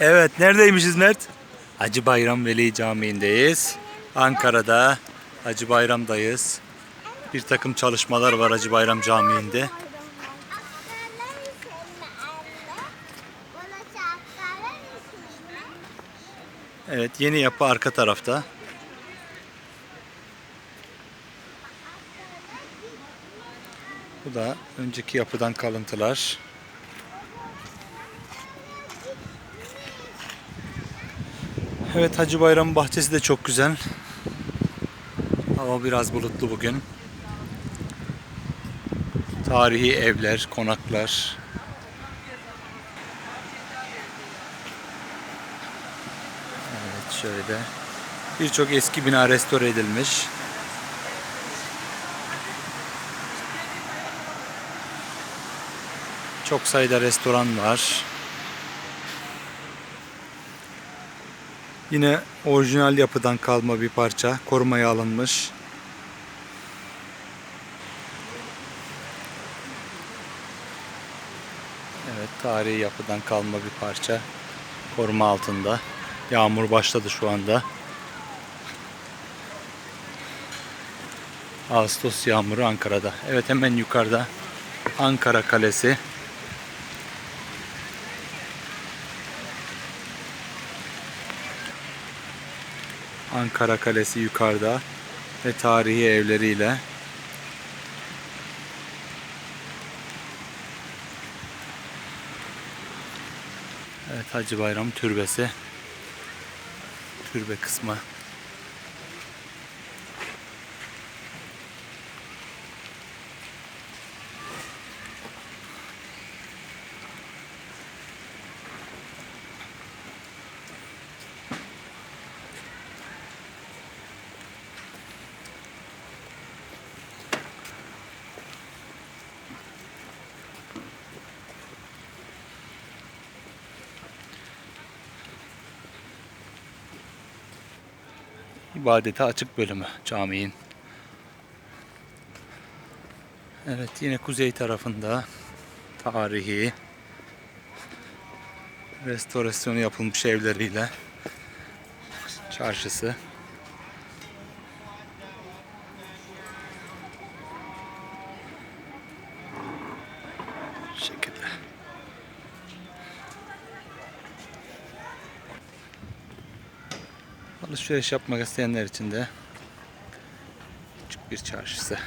Evet neredeymişiz Mert? Hacı Bayram Veli Camii'ndeyiz. Ankara'da Hacı Bayram'dayız. Bir takım çalışmalar var Hacı Bayram Camii'nde. Evet yeni yapı arka tarafta. Bu da önceki yapıdan kalıntılar. Evet Hacı Bayram bahçesi de çok güzel. Hava biraz bulutlu bugün. Tarihi evler, konaklar. Evet şöyle. Birçok eski bina restore edilmiş. Çok sayıda restoran var. Yine orijinal yapıdan kalma bir parça korumaya alınmış. Evet tarihi yapıdan kalma bir parça koruma altında. Yağmur başladı şu anda. Ağustos yağmuru Ankara'da. Evet hemen yukarıda Ankara Kalesi. Ankara Kalesi yukarıda ve tarihi evleriyle. Evet Hacı Bayram Türbesi. Türbe kısmı ibadete açık bölümü caminin. Evet yine kuzey tarafında tarihi restorasyonu yapılmış evleriyle çarşısı. Şekilde. Alışveriş yapmak isteyenler için de küçük bir çarşısı.